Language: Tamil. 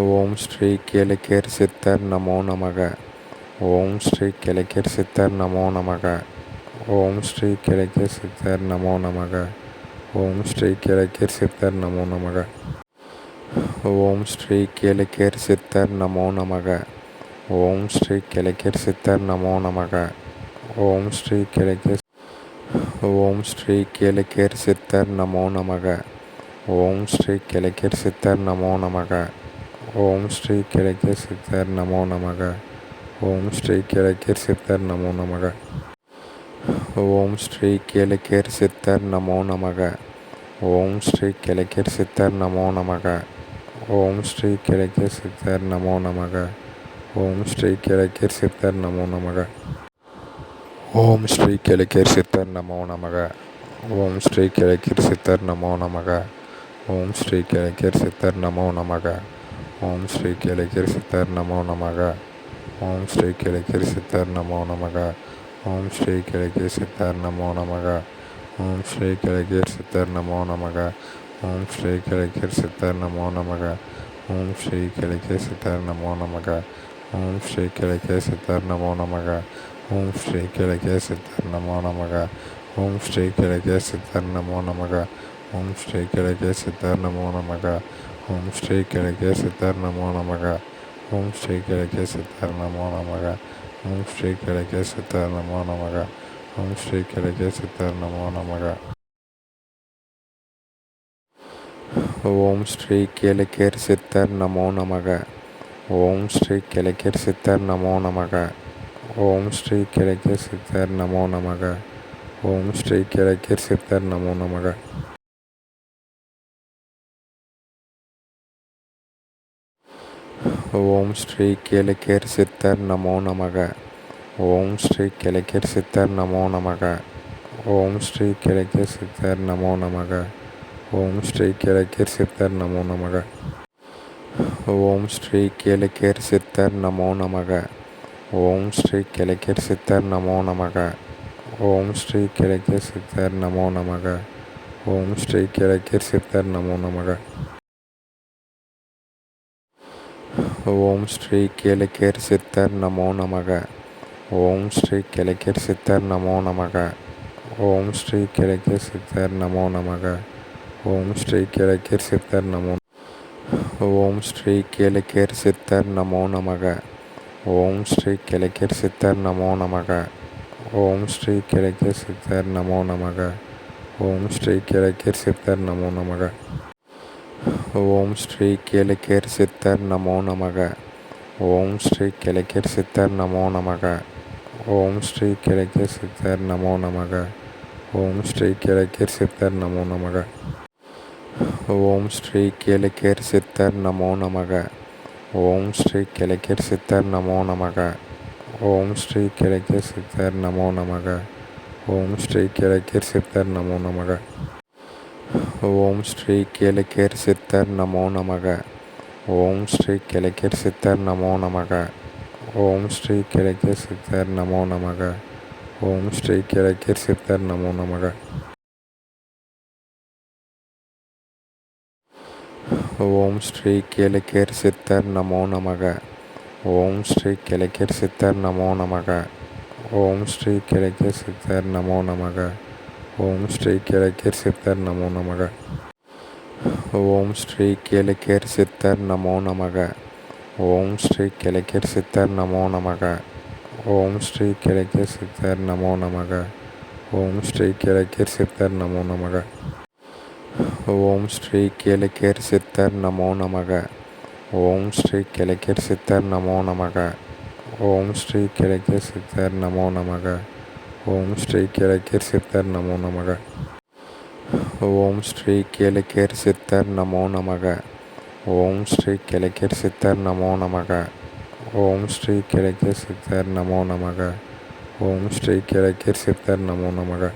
ஓம் ஸ்ரீ கேளுக்கேர் சித்தர் நமோ நமக. ஓம் ஸ்ரீ கிழக்கேர் சித்தர் நமோ நமக. ஓம் ஸ்ரீ கிழக்கேர் சித்தர் நமோ நமக. ஓம் ஸ்ரீ கிழக்கேர் சித்தர் நமோ நமக. ஓம் ஸ்ரீ கேளுக்கேர் சித்தர் நமோ நமக. ஓம் ஸ்ரீ கிழக்கேர் சித்தர் நமோ நமக. ஓம் ஸ்ரீ கிழக்கேர் ஓம் ஸ்ரீ கேளுக்கேர் சித்தர் நமோ நமக. ஓம் ஸ்ரீ கிழக்கேர் சித்தர் நமோ நமக. ஓம் ஸ்ரீ கிழக்கிய சித்தர் நமோ நமக. ஓம் ஸ்ரீ கிழக்கிய சித்தர் நமோ நமக. ஓம் ஸ்ரீ கிழக்கியர் சித்தர் நமோ நமக. ஓம் ஸ்ரீ கிழக்கியர் சித்தர் நமோ நமக. ஓம் ஸ்ரீ கிழக்கிய சித்தர் நமோ நமக. ஓம் ஸ்ரீ கிழக்கியர் சித்தர் நமோ நமக. ஓம் ஸ்ரீ கிழக்கியர் சித்தர் நமோ நமக. ஓம் ஸ்ரீ கிழக்கியர் சித்தர் நமோ நமக. ஓம் ஸ்ரீ கிழக்கியர் சித்தர் நமோ நமக. ஓம் ஸ்ரீ கேளிக்கேர் சித்தர் நமோ நமக ஓம் ஸ்ரீ கேளிக்கேர் சித்தர் நமோ நமக ஓம் ஸ்ரீ கேளிக்கேர் சித்தர் நமோ நமக ஓம் ஸ்ரீ கேளிக்கேர் சித்தர் நமோ நமக ஓம் ஸ்ரீ கேளிக்கேர் சித்தர் நமோ நமக ஓம் ஸ்ரீ கேளிக்கேர் சித்தர் நமோ நமக ஓம் ஸ்ரீ கேளிக்கேர் சித்தர் நமோ நமக ஓம் ஸ்ரீ கிழக்கே சித்தர் நமோ நமக ஓம் ஸ்ரீ கிழக்கே சித்தர் நமோ நமக ஓம் ஸ்ரீ கிழக்கே சித்தர் நமோ நமக ஓம் ஸ்ரீ கிழக்கே சித்தர் நமோ நமக. ஓம் ஸ்ரீ கிழக்கே சித்தர் நமோ நமக. ஓம் ஸ்ரீ கிழக்கே சித்தர் நமோ நமக. ஓம் ஸ்ரீ கிழக்கே சித்தர் நமோ நமக. ஓம் ஸ்ரீ கேளிக்கேர் சித்தர் நமோ நமக. ஓம் ஸ்ரீ கிழக்கேர் சித்தர் நமோ நமக. ஓம் ஸ்ரீ கிழக்கே சித்தர் நமோ நமக. ஓம் ஸ்ரீ கிழக்கே சித்தர் நமோ நமக. ஓம் ஸ்ரீ கிழக்கேர் சித்தர் நமோ நமக. ஓம் ஸ்ரீ கிழக்கேர் சித்தர் நமோ நமக. ஓம் ஸ்ரீ கிழக்கேர் சித்தர் நமோ நமக. ஓம் ஸ்ரீ கிழக்கேர் சித்தர் நமோ நமக. ஓம் ஸ்ரீ கேளிக்கேர் சித்தர் நமோ நமக. ஓம் ஸ்ரீ கிழக்கேர் சித்தர் நமோ நமக. ஓம் ஸ்ரீ கிழக்கேர் சித்தர் நமோ நமக. ஓம் ஸ்ரீ கிழக்கேர் சித்தர் நமோ நமக. ஓம் ஸ்ரீ கேளிக்கேர் சித்தர் நமோ நமக. ஓம் ஸ்ரீ கிழக்கேர் சித்தர் நமோ நமக. ஓம் ஸ்ரீ கிழக்கேர் சித்தர் நமோ நமக. ஓம் ஸ்ரீ கிழக்கேர் சித்தர் நமோ ஓம் ஸ்ரீ கேளிக்கேர் சித்தர் நமோ நமக. ஓம் ஸ்ரீ கிழக்கேர் சித்தர் நமோ நமக. ஓம் ஸ்ரீ கிழக்கேர் சித்தர் நமோ நமக. ஓம் ஸ்ரீ கிழக்கேர் சித்தர் நமோ நமக. ஓம் ஸ்ரீ கேளுக்கேர் சித்தர் நமோ நமக. ஓம் ஸ்ரீ கிழக்கேர் சித்தர் நமோ நமக. ஓம் ஸ்ரீ கிழக்கேர் சித்தர் நமோ நமக. ஓம் ஸ்ரீ கிழக்கேர் சித்தர் நமோ நமக. ஓம் ஸ்ரீ கேளுக்கேர் சித்தர் நமோ நமக. ஓம் ஸ்ரீ கிழக்கேர் சித்தர் நமோ நமக. ஓம் ஸ்ரீ கிழக்கேர் சித்தர் நமோ நமக. ஓம் ஸ்ரீ கிழக்கேர் சித்தர் நமோ நமக. ஓம் ஸ்ரீ கேளுக்கேர் சித்தர் நமோ நமக. ஓம் ஸ்ரீ கிழக்கேர் சித்தர் நமோ நமக. ஓம் ஸ்ரீ கிழக்கேர் சித்தர் நமோ நமக. ஓம் ஸ்ரீ கிழக்கேர் சித்தர் நமோ நமக. ஓம் ஸ்ரீ கேளுக்கேர் சித்தர் நமோ நமக. ஓம் ஸ்ரீ கிழக்கேர் சித்தர் நமோ நமக. ஓம் ஸ்ரீ கிழக்கேர் சித்தர் நமோ நமக. ஓம் ஸ்ரீ கேளக்கேர் சித்தர் நமோ நமக. ஓம் ஸ்ரீ கேளக்கேர் சித்தர் நமோ நமக. ஓம் ஸ்ரீ கேளக்கேர் சித்தர் நமோ நமக. ஓம் ஸ்ரீ கிழக்கே சித்தர் நமோ நமக. ஓம் ஸ்ரீ கிழக்கே சித்தர் நமோ நமக. ஓம் ஸ்ரீ கிழக்கேர் சித்தர் நமோ நமக. ஓம் ஸ்ரீ கிழக்கேர் சித்தர் நமோ நமக. ஓம் ஸ்ரீ கிழக்கே சித்தர் நமோ நமக. ஓம் ஸ்ரீ கேளிக்கேர் சித்தர் நமோ நமக. ஓம் ஸ்ரீ கேளிக்கேர் சித்தர் நமோ நமக. ஓம் ஸ்ரீ கேளிக்கேர் சித்தர் நமோ நமக. ஓம் ஸ்ரீ கேளிக்கேர் சித்தர் நமோ நமக. ஓம் ஸ்ரீ கேளிக்கேர் சித்தர் நமோ நமக.